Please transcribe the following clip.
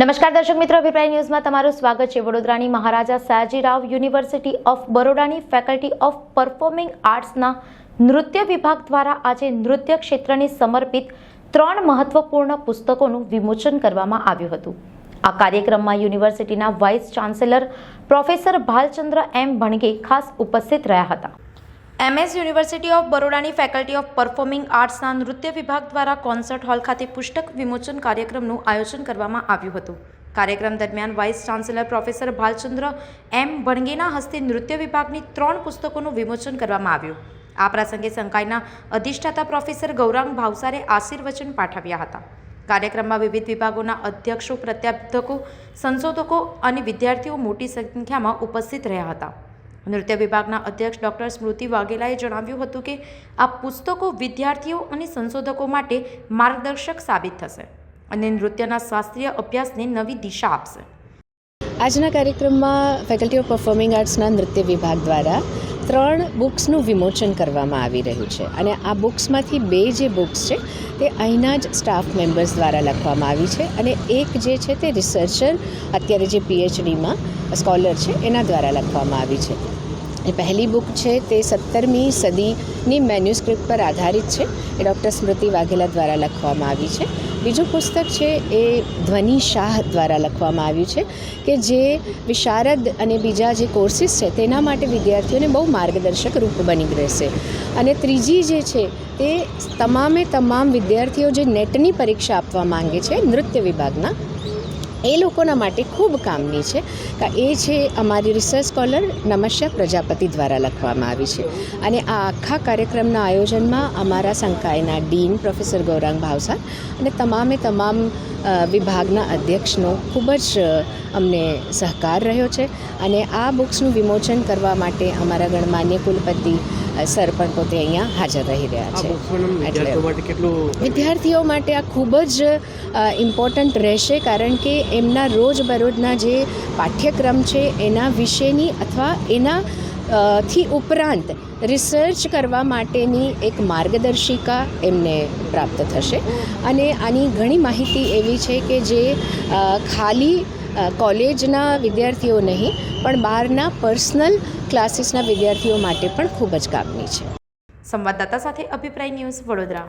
નમસ્કાર દર્શક મિત્રો, અભિપ્રાય ન્યૂઝમાં તમારું સ્વાગત છે. વડોદરાની મહારાજા સયાજીરાવ યુનિવર્સિટી ઓફ બરોડાની ફેકલ્ટી ઓફ પરફોર્મિંગ આર્ટ્સના નૃત્ય વિભાગ દ્વારા આજે નૃત્ય ક્ષેત્રને સમર્પિત ત્રણ મહત્વપૂર્ણ પુસ્તકોનું વિમોચન કરવામાં આવ્યું હતું. આ કાર્યક્રમમાં યુનિવર્સિટીના vice chancellor professor Bhalchandra M Bhanage ખાસ ઉપસ્થિત રહ્યા હતા. એમએસ યુનિવર્સિટી ઓફ બરોડાની ફેકલ્ટી ઓફ પરફોર્મિંગ આર્ટ્સના નૃત્ય વિભાગ દ્વારા કોન્સર્ટ હોલ ખાતે પુસ્તક વિમોચન કાર્યક્રમનું આયોજન કરવામાં આવ્યું હતું. કાર્યક્રમ દરમિયાન vice chancellor professor Bhalchandra M ભણગેના હસ્તે નૃત્ય વિભાગની ત્રણ પુસ્તકોનું વિમોચન કરવામાં આવ્યું. આ પ્રસંગે સંકાયના અધિષ્ઠાતા પ્રોફેસર ગૌરાંગ ભાવસારે આશીર્વચન પાઠવ્યા હતા. કાર્યક્રમમાં વિવિધ વિભાગોના અધ્યક્ષો પ્રત્યાધકો સંશોધકો અને વિદ્યાર્થીઓ મોટી સંખ્યામાં ઉપસ્થિત રહ્યા હતા. નૃત્ય વિભાગના અધ્યક્ષ ડૉક્ટર સ્મૃતિ વાઘેલાએ જણાવ્યું હતું કે આ પુસ્તકો વિદ્યાર્થીઓ અને સંશોધકો માટે માર્ગદર્શક સાબિત થશે અને નૃત્યના શાસ્ત્રીય અભ્યાસને નવી દિશા આપશે. આજના કાર્યક્રમમાં ફેકલ્ટી ઓફ પરફોર્મિંગ આર્ટ્સના નૃત્ય વિભાગ દ્વારા ત્રણ બુક્સનું વિમોચન કરવામાં આવી રહ્યું છે. અને આ બુક્સમાંથી બે જે બુક્સ છે, તે અહીંના જ સ્ટાફ મેમ્બર્સ દ્વારા લખવામાં આવી છે અને એક જે છે તે રિસર્ચર, અત્યારે જે પીએચડીમાં સ્કોલર છે, એના દ્વારા લખવામાં આવી છે. એ પહેલી બુક છે તે સત્તરમી સદીની મેન્યુસ્ક્રિપ્ટ પર આધારિત છે. એ ડૉક્ટર સ્મૃતિ વાઘેલા દ્વારા લખવામાં આવી છે. બીજું પુસ્તક છે એ ધ્વનિ શાહ દ્વારા લખવામાં આવ્યું છે કે જે વિશારદ અને બીજા જે કોર્સિસ છે તેના માટે વિદ્યાર્થીઓને બહુ માર્ગદર્શક રૂપ બની રહેશે. અને ત્રીજી જે છે તે તમામે તમામ વિદ્યાર્થીઓ જે નેટની પરીક્ષા આપવા માંગે છે નૃત્ય વિભાગના એ લોકોના માટે ખૂબ કામની છે. કે એ છે અમારી રિસર્ચ સ્કોલર નમસ્યા પ્રજાપતિ દ્વારા લખવામાં આવી છે. અને આ આખા કાર્યક્રમના આયોજનમાં અમારા સંકાયના ડીન પ્રોફેસર ગૌરાંગ ભાવસાર અને તમામે તમામ વિભાગના અધ્યક્ષનો ખૂબ જ અમને સહકાર રહ્યો છે. અને આ બુક્સનું વિમોચન કરવા માટે અમારા ગણમાન્ય કુલપતિ સર પણ પોતે અહીંયા હાજર રહી રહ્યા છે. એટલે- વિદ્યાર્થીઓ માટે આ ખૂબ જ ઇમ્પોર્ટન્ટ રહેશે કારણ કે એમના રોજબરોજના જે પાઠ્યક્રમ છે, એના વિશેની અથવા એના થી ઉપરાંત રિસર્ચ કરવા માટેની એક માર્ગદર્શિકા એમને પ્રાપ્ત થશે. અને આની ઘણી માહિતી એવી છે કે જે ખાલી કોલેજના વિદ્યાર્થીઓ નહીં, પણ બહારના પર્સનલ ક્લાસીસના વિદ્યાર્થીઓ માટે પણ ખૂબ જ કામની છે. સંવાદદાતા સાથે અભિપ્રાય ન્યૂઝ વડોદરા.